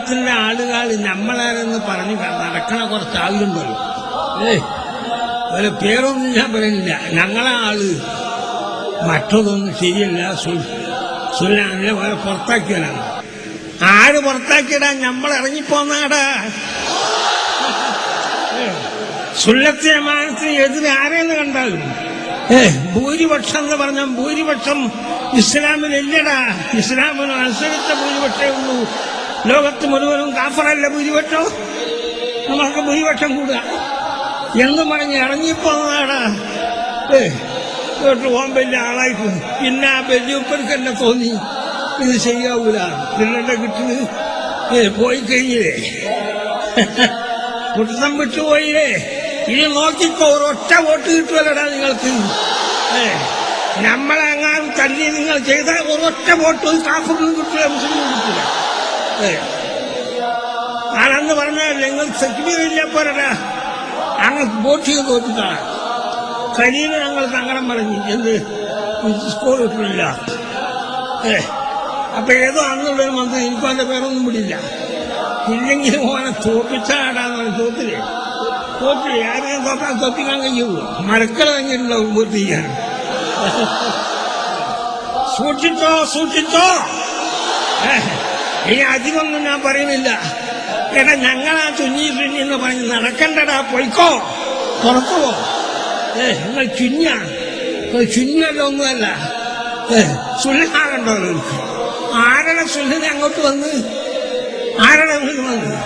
ത്തിന്റെ ആളുകൾ നമ്മളാരെന്ന് പറഞ്ഞു നടക്കണ കുറച്ച് ആളുണ്ടല്ലോ. ഏ ഒരു പേരൊന്നും ഞാൻ പറയുന്നില്ല ഞങ്ങളെ ആൾ മറ്റൊന്നും ശരിയല്ല. സുല്ലാനില്ല വേറെ പുറത്താക്കിയവരാണ് ആര് പുറത്താക്കിയടാ? നമ്മൾ ഇറങ്ങിപ്പോന്നാടാ. സുല്ലത്തെ മാനത്തിന് എതിരെ ആരെന്ന് കണ്ടാലും. ഏ ഭൂരിപക്ഷം എന്ന് പറഞ്ഞാൽ ഭൂരിപക്ഷം ഇസ്ലാമിനില്ലടാ ഇസ്ലാമിന് അനുസരിച്ച ഭൂരിപക്ഷമേ ഉള്ളൂ. ലോകത്ത് മുഴുവനും കാഫറല്ല ഭൂരിപക്ഷം? നമ്മൾക്ക് ഭൂരിപക്ഷം കൂടുക. എന്ന് പറഞ്ഞ് ഇറങ്ങിപ്പോന്നതാണ് ഇങ്ങോട്ട് പോകാൻ വലിയ ആളായിട്ട് പിന്നെ ആ വലിയപ്പർക്ക് തോന്നി. ഇത് ശരിയാവൂല. കിട്ടുന്നത്? ഏ പോയി കഴിഞ്ഞില്ലേ? കുട്ടം വിട്ടുപോയില്ലേ ഇനി നോക്കിക്കോ ഒറ്റ വോട്ട് കിട്ടുമല്ലടാ നിങ്ങൾക്ക്. നമ്മളെങ്ങാനും തല്ലി നിങ്ങൾ ചെയ്താൽ ഒരൊറ്റ വോട്ട് കാഫറിനും കിട്ടില്ല മുസ്ലിം കിട്ടില്ല ആണെന്ന് പറഞ്ഞാൽ നിങ്ങൾ സെക്യൂരില്ല പോരടാ അങ്ങ് വോട്ട് ചെയ്ത് തോറ്റിട്ടാണ് കരീന ഞങ്ങൾ സങ്കടം പറഞ്ഞു എന്ത്? സ്കൂൾ കിട്ടില്ല അപ്പൊ ഏതോ അന്നുള്ളൊരു മന്ത്രി എനിക്കും അതിന്റെ പേരൊന്നും വിടില്ല. ഇല്ലെങ്കിലും ഓനെ തോപ്പിച്ചാടാന്ന് തോത്തില്ലേ? തോറ്റില്ല ആരെയും തോക്കാൻ തോപ്പിക്കാൻ കഴിയുള്ളൂ മരക്കളെ കഴിഞ്ഞിട്ടുണ്ടാവും പൂർത്തി ചെയ്യാൻ സൂക്ഷിച്ചോ സൂക്ഷിച്ചോ. ഇനി അധികമൊന്നും ഞാൻ പറയുന്നില്ല. എടാ ഞങ്ങളാ ചുഞ്ഞി ചുഞ്ഞി എന്ന് പറഞ്ഞ് നടക്കണ്ടടാ പൊയ്ക്കോ. പുറത്തു പോ. നിങ്ങൾ ചുഞ്ഞ. ചുഞ്ഞല്ല ഒന്നുമല്ല. ഏ സുല്ലാകണ്ടോ നിങ്ങൾക്ക്? ആരുടെ സുല്ലിനെ അങ്ങോട്ട് വന്ന്? ആരുടെ വന്ന്?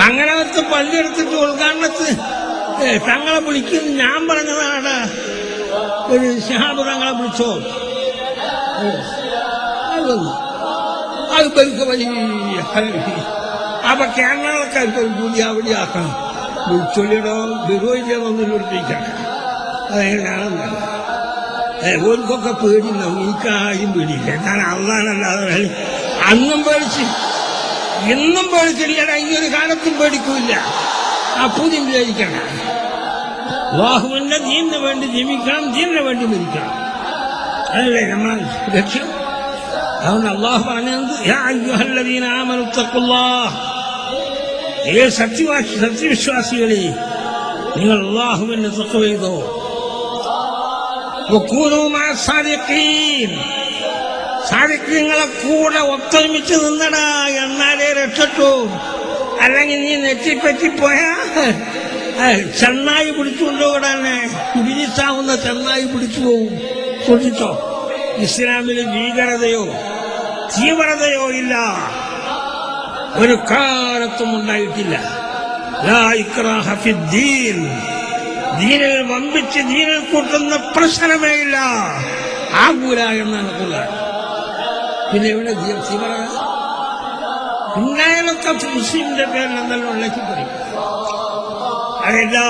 മംഗളത്ത് പള്ളിയെടുത്തിട്ട് ഉദ്ഘാടനത്ത്? തങ്ങളെ വിളിക്കുന്നു. ഞാൻ പറഞ്ഞതാണ് ഒരു ഷഹാബ് തങ്ങളെ വിളിച്ചോ? അത് വന്നു ഹരി. അപ്പൊ കേരളക്കാർക്ക് ഒരു കൂടി അവിടെ ആക്കണം വിളിച്ചൊല്ലിടോ ഒന്നും വിളിപ്പിക്കണം അതെങ്ങനെയാണെന്ന് ഓർക്കൊക്കെ പേടി എനിക്കാരും പേടിയില്ല. ഞാൻ അള്ളാനല്ലാതെ അന്നും പേടിച്ച് ഇന്നും പേടിച്ചില്ലടാ ഈ ഒരു കാലത്തും പേടിക്കൂല അപ്പൂതി വിചാരിക്കണം വാഹുവിന്റെ ദീനിന് വേണ്ടി ജീവിക്കണം ദീനിന് വേണ്ടി മരിക്കണം. അതല്ലേ നമ്മളെ ലക്ഷ്യം? അതുകൊണ്ട് അള്ളാഹു പറഞ്ഞത് ഏ സത്യവാസി സത്യവിശ്വാസികളെ നിങ്ങൾ അള്ളാഹുവിന് തക്ക ചെയ്തോ സാധിക്കങ്ങളെ കൂടെ ഒത്തൊരുമിച്ച് നിന്നടാ എന്നാലേ രക്ഷട്ടു അല്ലെങ്കിൽ നീ നെറ്റിപ്പറ്റി നെറ്റിപ്പറ്റിപ്പോയാ ചെന്നായി പിടിച്ചുകൊണ്ടുപോകടാനെ വിരിച്ചാവുന്ന ചെന്നായി പിടിച്ചു പോവും. സൂക്ഷിച്ചോ? ഇസ്ലാമിൽ ഭീകരതയോ തീവ്രതയോ ഇല്ല. ഒരു കാലത്തും ഉണ്ടായിട്ടില്ല. ദീനിൽ വമ്പിച്ച് ദീനിൽ കൂട്ടുന്ന പ്രശ്നമേ ഇല്ല. ആകൂല എന്നാണ് ഖുർആൻ. പിന്നെ ഇവിടെ തീവ്ര പിന്നായാലൊക്കെ മുസ്ലിമിന്റെ പേരിൽ എന്തെല്ലാം ഉള്ളേക്ക് പറയും. അതെല്ലാം